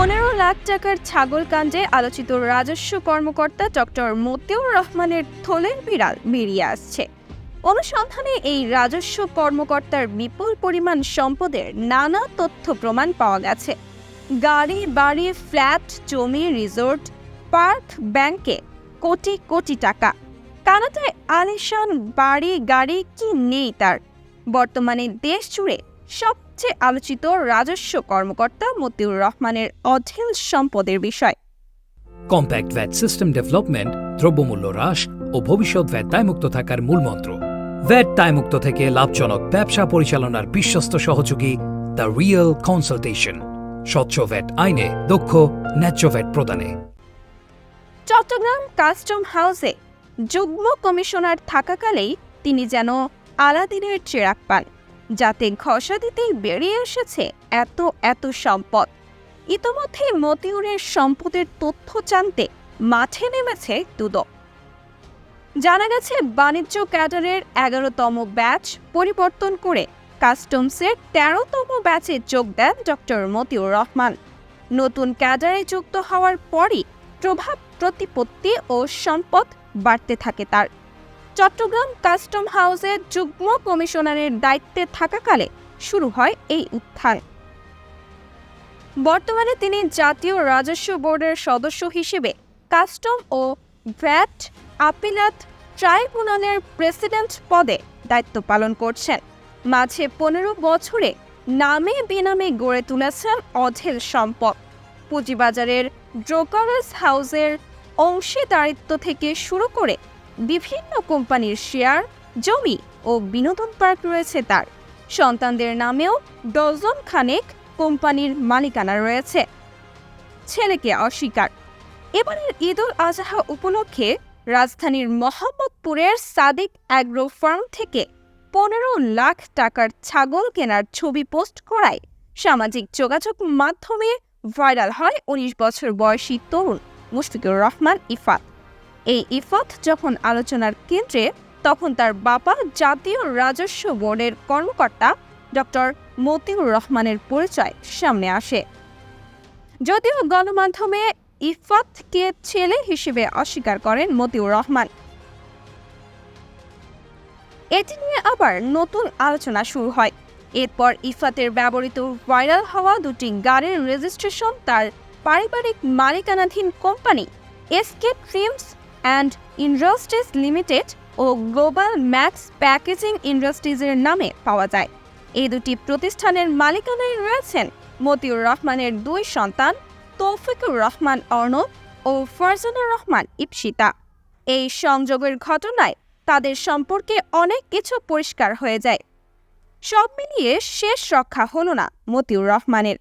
পনেরো লাখ টাকার ছাগল কাণ্ডে আলোচিত রাজস্ব কর্মকর্তা ডক্টর মতিউর রহমানের থলের বিড়াল বেরিয়ে আসছে। অনুসন্ধানে এই রাজস্ব কর্মকর্তার বিপুল পরিমাণ সম্পদের নানা তথ্য প্রমাণ পাওয়া গেছে। গাড়ি, বাড়ি, ফ্ল্যাট, জমি, রিসোর্ট, পার্ক, ব্যাংকে কোটি কোটি টাকা। কানাডায় আলিশান বাড়ি গাড়ি কি নেই তার? বর্তমানে দেশ জুড়ে সবচেয়ে আলোচিত রাজস্ব কর্মকর্তা মতিউর রহমানের অঢেল সম্পদের বিষয়। কম্প্যাক্ট ভ্যাট সিস্টেম ডেভেলপমেন্ট দ্রব্যমূল্য হ্রাস ও ভবিষ্যৎ ভ্যাট দায়মুক্ত থাকার মূলমন্ত্র ভ্যাট দায়মুক্ত থেকে লাভজনক ব্যবসা পরিচালনার বিশ্বস্ত সহযোগী দ্য রিয়েল কনসালটেশন স্বচ্ছ ভ্যাট আইনে দক্ষ ন্যায্য ভ্যাট প্রদানে। চট্টগ্রাম কাস্টম হাউসে যুগ্ম কমিশনার থাকাকালেই তিনি যেন আলাদিনের চেরাক পান। যাতে ঘষা দিতেই বেরিয়ে এসেছে এত এত সম্পদ। ইতোমধ্যে মতিউরের সম্পদের তথ্য জানতে মাঠে নেমেছে দুদক। জানা গেছে, বাণিজ্য ক্যাডারের এগারোতম ব্যাচ পরিবর্তন করে কাস্টমসের তেরোতম ব্যাচে যোগ দেন ডক্টর মতিউর রহমান। নতুন ক্যাডারে যুক্ত হওয়ার পরই প্রভাব, প্রতিপত্তি ও সম্পদ বাড়তে থাকে তার। চট্টগ্রাম কাস্টম হাউসে যুগ্ম কমিশনারের দায়িত্বে থাকাকালে শুরু হয় এই উত্থান। বর্তমানে তিনি জাতীয় রাজস্ব বোর্ডের সদস্য হিসেবে কাস্টম ও ভ্যাট আপিলাত ট্রাইব্যুনালের প্রেসিডেন্ট পদে দায়িত্ব পালন করছেন। মাঝে পনেরো বছরে নামে বেনামে গড়ে তুলেছেন অঢেল সম্পদ। পুঁজিবাজারের ব্রোকারেজ হাউসের অংশীদারিত্ব থেকে শুরু করে বিভিন্ন কোম্পানির শেয়ার, জমি ও বিনোদন পার্ক রয়েছে তার। সন্তানদের নামেও ডজন খানেক কোম্পানির মালিকানা রয়েছে। ছেলেকে অস্বীকার। এবারের ঈদ উল আজহা উপলক্ষে রাজধানীর মোহাম্মদপুরের সাদিক অ্যাগ্রো ফার্ম থেকে পনেরো লাখ টাকার ছাগল কেনার ছবি পোস্ট করায় সামাজিক যোগাযোগ মাধ্যমে ভাইরাল হয় উনিশ বছর বয়সী তরুণ মুশফিকুর রহমান ইফাত। এই ইফাত যখন আলোচনার কেন্দ্রে, তখন তার বাবা জাতীয় রাজস্ব বোর্ডের কর্মকর্তা ডক্টর মতিউর রহমানের পরিচয় সামনে আসে। যদিও গণমাধ্যমে ইফাতকে ছেলে হিসেবে অস্বীকার করেন মতিউর রহমান। এটি নিয়ে আবার নতুন আলোচনা শুরু হয়। এরপর ইফাতের ব্যবহৃত ভাইরাল হওয়া দুটি গাড়ির রেজিস্ট্রেশন তার পারিবারিক মালিকানাধীন company SK trims and industries limited O global max packaging ইন্ডাস্ট্রিজের নামে পাওয়া যায়। এই দুটি প্রতিষ্ঠানের মালিকানায় রয়েছেন মতিউর রহমানের দুই সন্তান, তৌফিকুর রহমান অর্ণব ও ফারজানা রহমান ইপসিতা। এই সংযোগের ঘটনায় তাদের সম্পর্কে অনেক কিছু পরিষ্কার হয়ে যায়। সব মিলিয়ে শেষ রক্ষা হলো না মতিউর রহমানের।